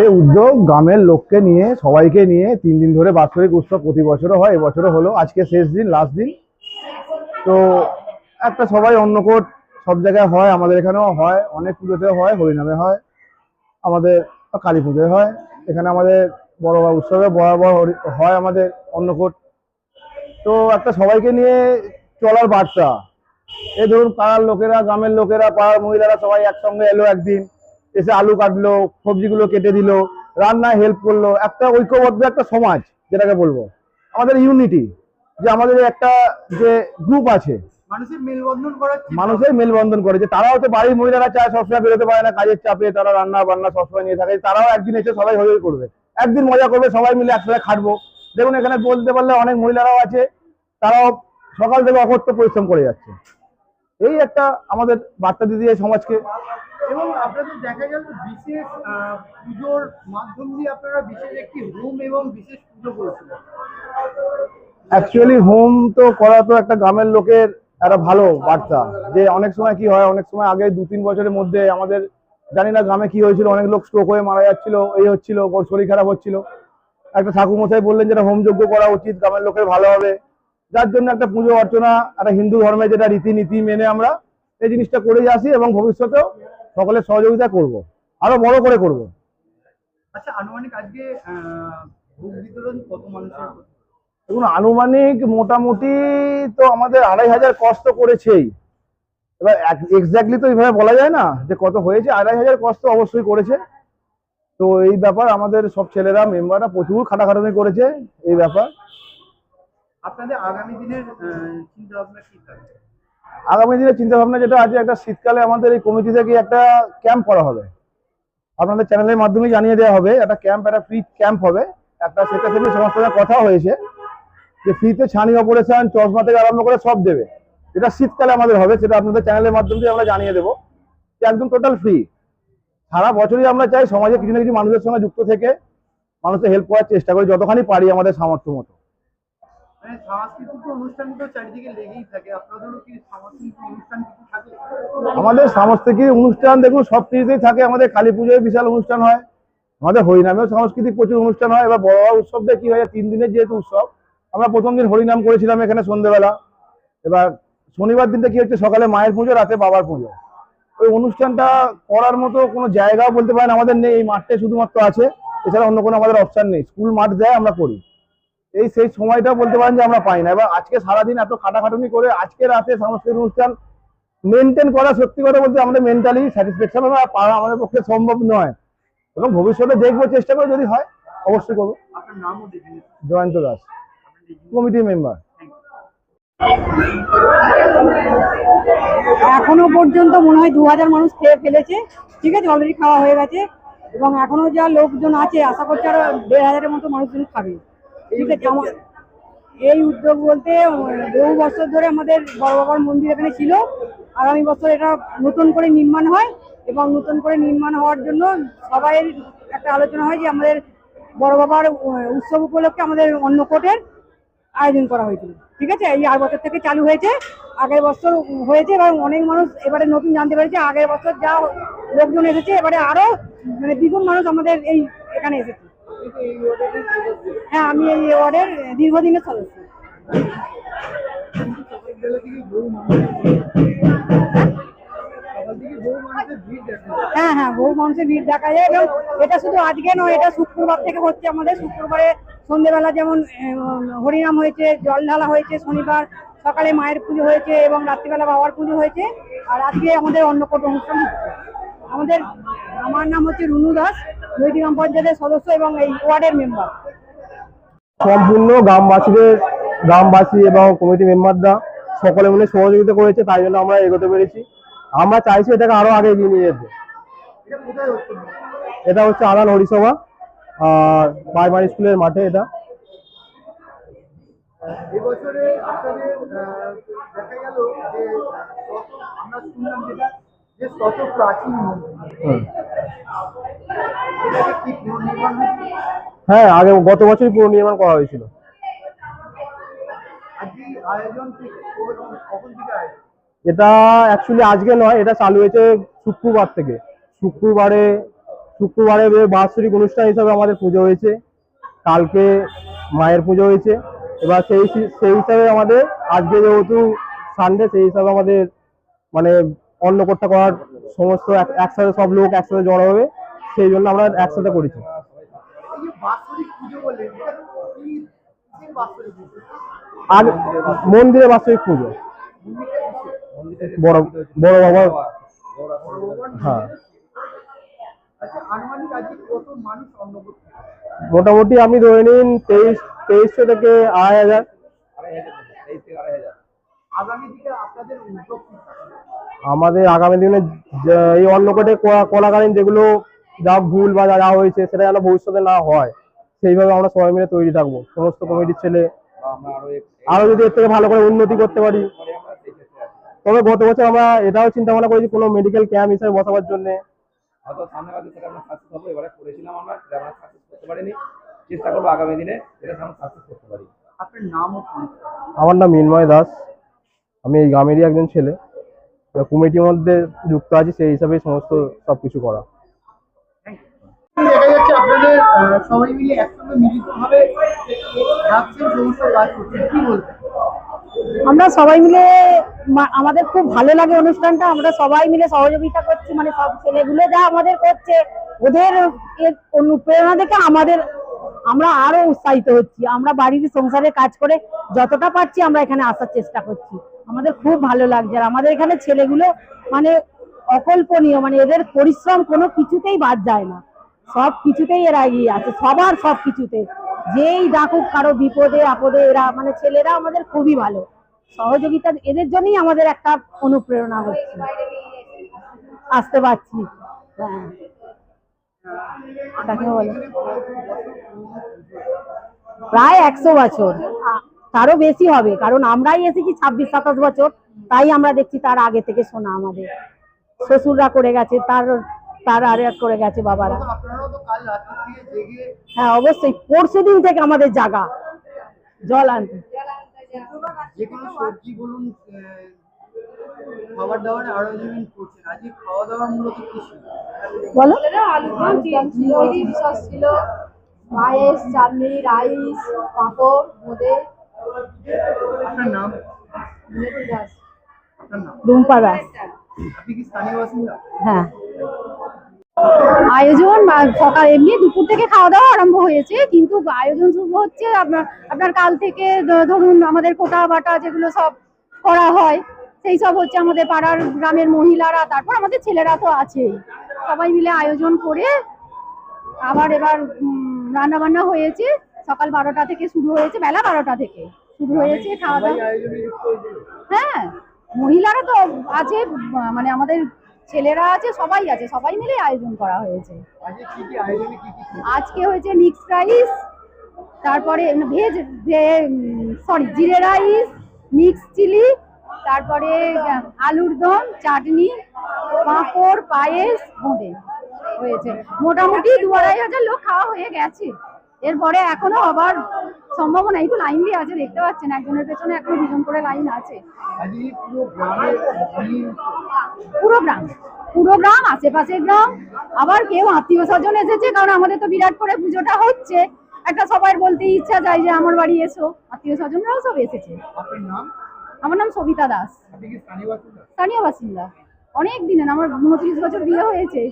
এই উদ্যোগ গ্রামের লোককে নিয়ে, সবাইকে নিয়ে তিন দিন ধরে বাৎসরিক উৎসব প্রতি বছরও হয়, এবছরও হলো। আজকে শেষ দিন লাস্ট দিন। তো একটা সবাই অন্নকোট সব জায়গায় হয়, আমাদের এখানেও হয়। অনেক পুজোতে হয়, হরিনামে হয়। আমাদের কালী পুজোয় হয়। এখানে আমাদের বড় উৎসবে বরাবর হয় আমাদের অন্নকোট। তো একটা সবাইকে নিয়ে চলার বার্তা। এই ধরুন, পাড়ার লোকেরা, গ্রামের লোকেরা, পাড়ার মহিলারা সবাই একসঙ্গে এলো একদিন। এসে আলু কাটলো সবজিগুলো কেটে দিল রান্নায় হেল্প করল। একটা ঐক্যবদ্ধ একটা সমাজ যেটাকে বলব। আমাদের ইউনিটি যে আমাদের একটা যে গ্রুপ আছে মানুষের মেলবন্ধন করে যে তারাও তো বাড়ির মহিলারা চায় সবসময় বেরোতে পারে না কাজের চাপে তারা রান্না বান্না সবসময় নিয়ে থাকে তারাও একদিন এসে সবাই হয়ে করবে। একদিন মজা করবে সবাই মিলে একসাথে খাটবো। দেখুন এখানে বলতে পারলে অনেক মহিলারাও আছে তারাও সকাল থেকে অকর্ত পরিশ্রম করে যাচ্ছে। এই একটা আমাদের বার্তা দিদি সমাজকে এবং আপনাদের দেখা গেল বিশেষ পুজোর মাধ্যম দিয়ে আপনারা বিশেষ একটি হোম এবং বিশেষ পুজো করেছিলেন। অ্যাকচুয়ালি হোম তো করা তো একটা গ্রামের লোকের একটা ভালো বার্তা। যে অনেক সময় কি হয়, অনেক সময় আগে দু তিন বছরের মধ্যে আমাদের জানি না গ্রামে কি হয়েছিল, অনেক লোক স্ট্রোক হয়ে মারা যাচ্ছিল, এই হচ্ছিল, ওর শরীর খারাপ হচ্ছিল। একটা ঠাকুর মশাই বললেন যেটা হোম যজ্ঞ করা উচিত, গ্রামের লোকের ভালো হবে। যার জন্য একটা পুজো অর্চনা, একটা হিন্দু ধর্মের যেটা রীতিনীতি মেনে আমরা এই জিনিসটা করে আসি এবং ভবিষ্যতেও সকলের সহযোগিতা করব আরও বড় করে করব। আচ্ছা আনুমানিক আজকে কত মানুষের? দেখুন আনুমানিক মোটামুটি তো আমাদের আড়াই হাজার কষ্ট করেছেই। এবার এক্স্যাক্টলি তো এইভাবে বলা যায় না যে কত হয়েছে আড়াই হাজার কষ্ট অবশ্যই করেছে। তো এই ব্যাপার আমাদের সব ছেলেরা মেম্বাররা প্রচুর খাটাখাটানি করেছে এই ব্যাপার। আপনাদের আগামী দিনের চিন্তা ভাবনা কি থাকবে? আগামী দিনে চিন্তা ভাবনা যেটা আছে, একটা শীতকালে আমাদের এই কমিটি থেকে একটা ক্যাম্প করা হবে। আপনাদের চ্যানেলের মাধ্যমে জানিয়ে দেওয়া হবে, একটা ক্যাম্প, একটা ফ্রি ক্যাম্প হবে। একটা থেকে সমস্ত কথা হয়েছে যে ফ্রিতে ছানি অপারেশন চশমা থেকে আরম্ভ করে সব দেবে। যেটা শীতকালে আমাদের হবে, সেটা আপনাদের চ্যানেলের মাধ্যমে দিয়ে আমরা জানিয়ে দেবো যে একদম টোটাল ফ্রি সারা বছরই আমরা চাই সমাজে কিছু না কিছু মানুষের সঙ্গে যুক্ত থেকে মানুষের হেল্প করার চেষ্টা করি, যতখানি পারি আমাদের সামর্থ্য মতো। মানে সাংস্কৃতিক অনুষ্ঠান তো চারিদিকে লেগেই থাকে। আপনাদেরও কি সাংস্কৃতিক অনুষ্ঠান কিছু থাকে? আমাদের সাংস্কৃতিক অনুষ্ঠান দেখুন, সব কিছুতেই থাকে। আমাদের কালী পুজোয় বিশাল অনুষ্ঠান হয়। আমাদের হরিনামেও সাংস্কৃতিক প্রচুর অনুষ্ঠান হয়। এবার বড় উৎসবটা কি হয় তিন দিনের যেহেতু উৎসব, আমরা প্রথম দিন হরিনাম করেছিলাম এখানে সন্ধ্যেবেলা এবার শনিবার দিনটা কি হচ্ছে? সকালে মায়ের পুজো, রাতে বাবার পুজো। ওই অনুষ্ঠানটা করার মতো কোনো জায়গাও বলতে পারেন আমাদের নেই। এই মাঠটাই শুধুমাত্র আছে। এছাড়া অন্য কোনো আমাদের অপশন নেই। স্কুল মাঠ দেয় আমরা করি। এই সেই সময়টা বলতে পারেন যে আমরা পাই না। এবার আজকে সারাদিন এত খাটাখাটুনি করে আজকে রাতে সাংস্কৃতিক অনুষ্ঠান মেনটেন করা সত্যি কথা বলতে আমাদের মেন্টালি স্যাটিসফ্যাকশন পারা আমাদের পক্ষে সম্ভব নয়। এবং ভবিষ্যতে দেখব চেষ্টা করে যদি হয় অবশ্যই করব। আপনার নামও দেখেন জয়ন্ত দাস। কমিটির মেম্বার এখনও পর্যন্ত মনে হয় দু হাজার মানুষ খেয়ে ফেলেছে। ঠিক আছে অলরেডি খাওয়া হয়ে গেছে। এবং এখনও যা লোকজন আছে আশা করছি আরও দেড় হাজারের মতো মানুষজন খাবে। এই উদ্যোগ বলতে বহু বছর ধরে আমাদের বড় বাবার মন্দির এখানে ছিল। আগামী বছর এটা নতুন করে নির্মাণ হয় এবং নতুন করে নির্মাণ হওয়ার জন্য সবাই একটা আলোচনা হয় যে আমাদের বড় বাবার উৎসব উপলক্ষে আমাদের অন্নকোটের আয়োজন করা হয়েছিল। ঠিক আছে? এই আর বছর থেকে চালু হয়েছে। আগের বছর হয়েছে এবং অনেক মানুষ এবারে নতুন জানতে পেরেছে। আগের বছর যা লোকজন এসেছে, এবারে আরও মানে দ্বিগুণ মানুষ আমাদের এই এখানে এসেছে। হ্যাঁ আমি এই ওয়ার্ডের দীর্ঘদিনের সদস্য। হ্যাঁ হ্যাঁ বহু মানুষের ভিড় দেখা যায় এবং এটা শুধু আজকে নয়, এটা শুক্রবার থেকে হচ্ছে আমাদের। শুক্রবারে সন্ধ্যেবেলা যেমন হরিনাম হয়েছে, জল ঢালা হয়েছে শনিবার, সকালে মায়ের পুজো হয়েছে এবং রাত্রিবেলা বাবার পুজো হয়েছে। আর আজকে আমাদের অন্নকূট অনুষ্ঠান হচ্ছে। আমাদের, আমার নাম হচ্ছে রুনু দাস। নৈতি গ্রাম পঞ্চায়েতের সদস্য এবং এই ওয়ার্ডের মেম্বার। সম্পূর্ণ গ্রামবাসীদের গ্রামবাসী এবং কমিটি মেম্বাররা সকলে মিলে সহযোগিতা করেছে তাই জন্য আমরা এগোতে পেরেছি। আমরা চাইছি এটাকে আরও আগে এগিয়ে নিয়ে যেতে। এটা হচ্ছে এটা আদান হরিসভা আর প্রাইমারি স্কুলের মাঠে এটা। এবছরে আপনাদের দেখা গেল যে আমরা শুনলাম যেটা যে কত প্রাচীন হ্যাঁ আগে গত বছরই পুনর্নির্মাণ করা হয়েছিল। এটা অ্যাকচুয়ালি আজকে নয় এটা চালু হয়েছে শুক্রবার থেকে। শুক্রবারে শুক্রবারে বাৎসরিক অনুষ্ঠান হিসাবে আমাদের পুজো হয়েছে। কালকে মায়ের পুজো হয়েছে। এবার সেই সেই হিসাবে আমাদের আজকে যেহেতু সানডে সেই হিসাবে আমাদের মানে অন্নকর্তা করার সমস্ত এক- একসাথে সব লোক একসাথে জড়ো হবে, সেই জন্য আমরা একসাথে করেছি। আর মন্দিরে বাৎসরিক পুজো। বড় বড় বাবা। হ্যাঁ? মোটামুটি আপনি ধরে নিন তেইশ থেকে আড়াই হাজার। আগামী দিনে আপনাদের উদ্যোগ? আমাদের আগামী দিনে এই অন্নকোটে কোলা- কোলাকালীন যেগুলো যা ভুল বা যা যা হয়েছে সেটা যেন ভবিষ্যতে না হয় সেইভাবে আমরা সবাই মিলে তৈরি থাকব। সমস্ত কমিটির ছেলে। আরও যদি এর থেকে ভালো করে উন্নতি করতে পারি। তবে গত বছর আমরা এটাও চিন্তা ভাবনা করেছি কোনো মেডিকেল ক্যাম্প হিসেবে বসাবার জন্য। আমরা সাকসেস হব এবারে করেছিলাম আমরা সেটা আমরা সাকসেস করতে পারিনি। চেষ্টা করব আগামী দিনে এটা সাকসেস করতে পারি। আপনার নাম আমার নাম মিন্ময় দাস। আমি এই গ্রামেরই একজন ছেলে। কমিটির মধ্যে যুক্ত আছি সেই হিসাবেই সমস্ত সবকিছু করা। দেখা যাচ্ছে আপনাদের সবাই মিলে একসঙ্গে মিলিত ভাবছেন সমস্ত কাজ করছেন। কি বলবেন? আমরা সবাই মিলে মা- আমাদের খুব ভালো লাগে অনুষ্ঠানটা। আমরা সবাই মিলে সহযোগিতা করছি মানে সব ছেলেগুলো যা আমাদের করছে ওদের অনুপ্রেরণা দেখে আমাদের আমরা আরও উৎসাহিত হচ্ছি। আমরা বাড়ির সংসারে কাজ করে যতটা পারছি আমরা এখানে আসার চেষ্টা করছি। আমাদের খুব ভালো লাগছে। আর আমাদের এখানে ছেলেগুলো মানে অকল্পনীয় মানে এদের পরিশ্রম কোনো কিছুতেই বাদ যায় না। সব কিছুতেই এরা এগিয়ে আছে, সবার সব কিছুতে। যেই ডাকুক কারও বিপদে, আপদে, এরা মানে ছেলেরা আমাদের খুবই ভালো। সহযোগিতা এদের জন্যই আমাদের একটা অনুপ্রেরণা হচ্ছে। আসতে পারছি। হ্যাঁ। তাকে বলে। প্রায় একশো বছর। তারও বেশি হবে, কারণ আমরাই এসেছি ছাব্বিশ, সাতাশ বছর। তাই আমরা দেখছি তার আগে থেকে শোনা আমাদের। শ্বশুররা করে গেছে, তার তার আর করে গেছে বাবারা। হ্যাঁ অবশ্যই। পরশু দিন থেকে আমাদের জাগা। জল আনতে। যে কোনো সবজি বলুন খাবার দাবার করছেন আজকে খাওয়া দাওয়ার মূলত কি ছিল? বলো। সস ছিল পায়েস চাটনি রাইস পাঁপড় বোঁদে আপনার নাম? দাস রুম্পা দাস। আপনি কি স্থানীয় বাসিন্দা? হ্যাঁ। আয়োজন সকাল এমনি দুপুর থেকে খাওয়া দাওয়া আরম্ভ হয়েছে কিন্তু আয়োজন শুরু হচ্ছে আপনার আপনার কাল থেকে ধরুন আমাদের কোটা বাটা যেগুলো সব করা হয় সেই সব হচ্ছে আমাদের পাড়ার গ্রামের মহিলারা তারপর আমাদের ছেলেরা তো আছেই। সবাই মিলে আয়োজন করে আবার এবার রান্না বান্না হয়েছে। সকাল বারোটা থেকে শুরু হয়েছে বেলা বারোটা থেকে শুরু হয়েছে খাওয়া দাওয়া। হ্যাঁ মহিলারা তো আছে মানে আমাদের ছেলেরা আছে সবাই আছে সবাই মিলে আয়োজন করা হয়েছে। আজকে হয়েছে মিক্সড রাইস তারপরে ভেজ সরি জিরে রাইস মিক্স চিলি তারপরে আলুর দম, চাটনি, পাঁপড়, পায়েস বোঁদে হয়েছে। মোটামুটি দু আড়াই হাজার লোক খাওয়া হয়ে গেছে। এরপরে এখনও আবার সম্ভাবনা, এই তো লাইন দিয়ে আছে, দেখতে পাচ্ছেন, একজনের পেছনে এখনও দুজন করে লাইন আছে। পুরো গ্রাম পুরো গ্রাম, আশেপাশের গ্রাম, আবার কেউ আত্মীয় স্বজন এসেছে, কারণ আমাদের তো বিরাট করে পুজোটা হচ্ছে। একটা সবাই বলতে ইচ্ছা যায় যে, আমার বাড়ি এসো। আত্মীয় স্বজনরাও সব এসেছে। আপনার নাম? আমার নাম সবিতা দাস। স্থানীয় বাসিন্দা? অনেক দিনের আমার উনত্রিশ বছর বিয়ে হয়েছে।